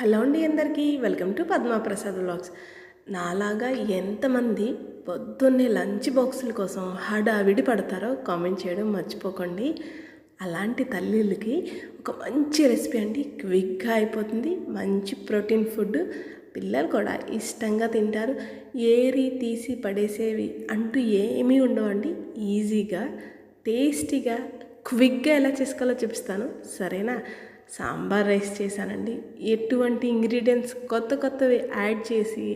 Hello అండి అందరికీ welcome to పద్మాప్రసాద్ vlogs. నాలాగా ఎంతమంది పొద్దున్నే లంచ్ బాక్సుల కోసం హడావిడి పడతారో కామెంట్ చేయడం మర్చిపోకండి. అలాంటి తల్లిళ్ళకి ఒక మంచి రెసిపీ అండి. క్విక్గా అయిపోతుంది. మంచి ప్రోటీన్ ఫుడ్. పిల్లలు కూడా ఇష్టంగా తింటారు. ఏరి తీసి పడేసేవి అంటూ ఏమీ ఉండవండి. ఈజీగా టేస్టీగా క్విక్గా ఎలా చేసుకోవాలో చూపిస్తాను. సరేనా? సాంబార్ రైస్ చేశానండి. ఎటువంటి ఇంగ్రీడియంట్స్ కొత్త కొత్తవి యాడ్ చేసి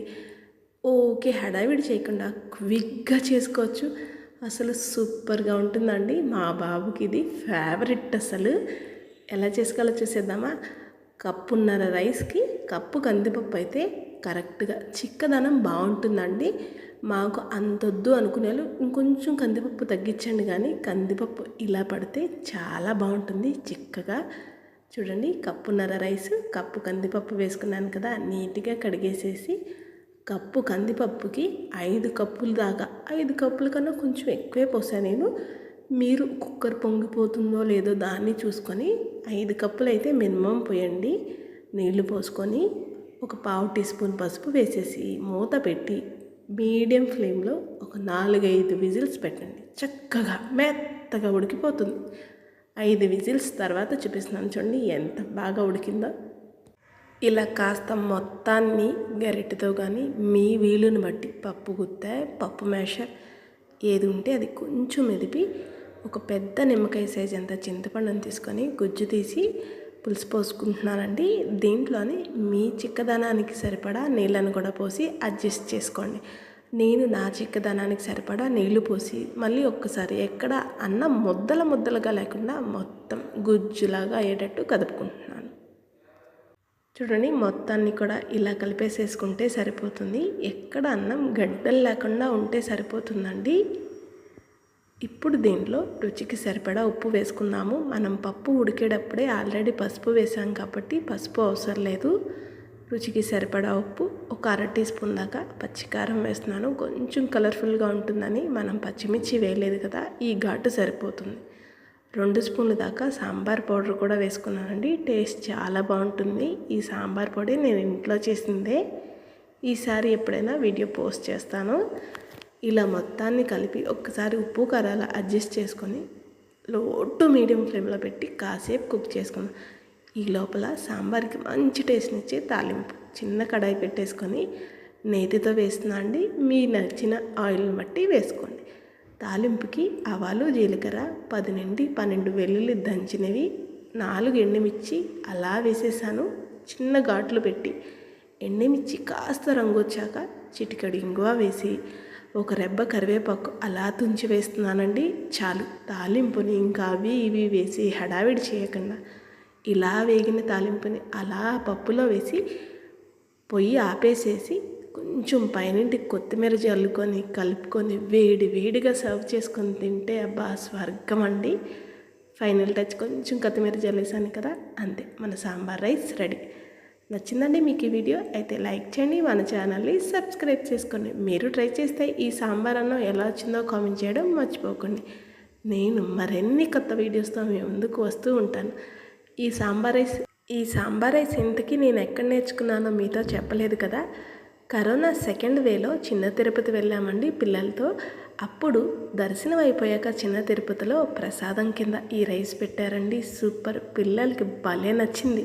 ఓకే హడావిడి చేయకుండా క్విక్గా చేసుకోవచ్చు. అసలు సూపర్గా ఉంటుందండి. మా బాబుకి ఇది ఫేవరెట్ అసలు. ఎలా చేసుకోవాలో చూసేద్దామా? కప్పున్నర రైస్కి కప్పు కందిపప్పు అయితే కరెక్ట్గా చిక్కదనం బాగుంటుందండి. మాకు అంతొద్దు అనుకునేలు ఇంకొంచెం కందిపప్పు తగ్గించండి కానీ కందిపప్పు ఇలా పడితే చాలా బాగుంటుంది చిక్కగా. చూడండి కప్పున్నర రైస్ కప్పు కందిపప్పు వేసుకున్నాను కదా నీట్గా కడిగేసేసి కప్పు కందిపప్పుకి ఐదు కప్పులు దాకా ఐదు కప్పుల కన్నా కొంచెం ఎక్కువే పోసాను నేను. మీరు కుక్కర్ పొంగిపోతుందో లేదో దాన్ని చూసుకొని ఐదు కప్పులు అయితే మినిమం పోయండి. నీళ్ళు పోసుకొని ఒక పావు టీ స్పూన్ పసుపు వేసేసి మూత పెట్టి మీడియం ఫ్లేమ్లో ఒక నాలుగైదు విజిల్స్ పెట్టండి. చక్కగా మెత్తగా ఉడికిపోతుంది. ఐదు విజిల్స్ తర్వాత చూపిస్తున్నాను చూడండి ఎంత బాగా ఉడికిందో. ఇలా కాస్త మొత్తాన్ని గరిటెతో కానీ మీ వీలుని బట్టి పప్పు గుత్త పప్పు మేషర్ ఏది ఉంటే అది కొంచెం మెదిపి ఒక పెద్ద నిమ్మకాయ సైజ్ అంత చింతపండుని తీసుకొని గుజ్జు తీసి పులుసు పోసుకుంటున్నానండి. దీంట్లోని మీ చిక్కదనానికి సరిపడా నీళ్ళను కూడా పోసి అడ్జస్ట్ చేసుకోండి. నేను నా చిక్కదనానికి సరిపడా నీళ్ళు పోసి మళ్ళీ ఒక్కసారి ఎక్కడ అన్నం ముద్దల ముద్దలుగా లేకుండా మొత్తం గుజ్జులాగా అయ్యేటట్టు కదుపుకుంటున్నాను. చూడండి మొత్తాన్ని కూడా ఇలా కలిపేసేసుకుంటే సరిపోతుంది. ఎక్కడ అన్నం గడ్డలు లేకుండా ఉంటే సరిపోతుందండి. ఇప్పుడు దీంట్లో రుచికి సరిపడా ఉప్పు వేసుకుందాము. మనం పప్పు ఉడికేటప్పుడే ఆల్రెడీ పసుపు వేసాం కాబట్టి పసుపు అవసరం లేదు. రుచికి సరిపడా ఉప్పు ఒక అర టీ స్పూన్ దాకా పచ్చికారం వేస్తున్నాను. కొంచెం కలర్ఫుల్గా ఉంటుందని మనం పచ్చిమిర్చి వేయలేదు కదా ఈ ఘాటు సరిపోతుంది. రెండు స్పూన్లు దాకా సాంబార్ పౌడర్ కూడా వేసుకున్నానండి. టేస్ట్ చాలా బాగుంటుంది. ఈ సాంబార్ పొడి నేను ఇంట్లో చేసిందే. ఈసారి ఎప్పుడైనా వీడియో పోస్ట్ చేస్తాను. ఇలా మొత్తాన్ని కలిపి ఒక్కసారి ఉప్పు కారాలు అడ్జస్ట్ చేసుకొని లో టు మీడియం ఫ్లేమ్లో పెట్టి కాసేపు కుక్ చేసుకుందాం. ఈ లోపల సాంబార్కి మంచి టేస్ట్నిచ్చే తాలింపు. చిన్న కడాయి పెట్టేసుకొని నేతితో వేస్తున్నా అండి. మీ నచ్చిన ఆయిల్ని బట్టి వేసుకోండి. తాలింపుకి ఆవాలు జీలకర్ర పది నుండి పన్నెండు వెల్లుల్లి దంచినవి నాలుగు ఎండుమిర్చి అలా వేసేసాను. చిన్న ఘాట్లు పెట్టి ఎండుమిర్చి కాస్త రంగు వచ్చాక చిటికడి ఇంగువ వేసి ఒక రెబ్బ కరివేపాకు అలా తుంచి వేస్తున్నానండి. చాలు. తాలింపుని ఇంకా అవి ఇవి వేసి హడావిడి చేయకుండా ఇలా వేగిన తాలింపుని అలా పప్పులో వేసి పొయ్యి ఆపేసేసి కొంచెం పైనుండి కొత్తిమీర జల్లుకొని కలుపుకొని వేడి వేడిగా సర్వ్ చేసుకొని తింటే అబ్బా స్వర్గం అండి. ఫైనల్ టచ్ కొంచెం కొత్తిమీర జల్లేసాను కదా అంతే. మన సాంబార్ రైస్ రెడీ. నచ్చిందండి మీకు ఈ వీడియో? అయితే లైక్ చేయండి మన ఛానల్ని సబ్స్క్రైబ్ చేసుకోండి. మీరు ట్రై చేస్తే ఈ సాంబార్ అన్నం ఎలా వచ్చిందో కామెంట్ చేయడం మర్చిపోకండి. నేను మరిన్ని కొత్త వీడియోస్తో మీ ముందుకు వస్తూ ఉంటాను. ఈ సాంబార్ రైస్ ఈ సాంబార్ రైస్ ఇంతకీ నేను ఎక్కడ నేర్చుకున్నానో మీతో చెప్పలేదు కదా? కరోనా సెకండ్ వేలో చిన్న తిరుపతి వెళ్ళామండి పిల్లలతో. అప్పుడు దర్శనం అయిపోయాక చిన్న తిరుపతిలో ప్రసాదం కింద ఈ రైస్ పెట్టారండి. సూపర్! పిల్లలకి భలే నచ్చింది.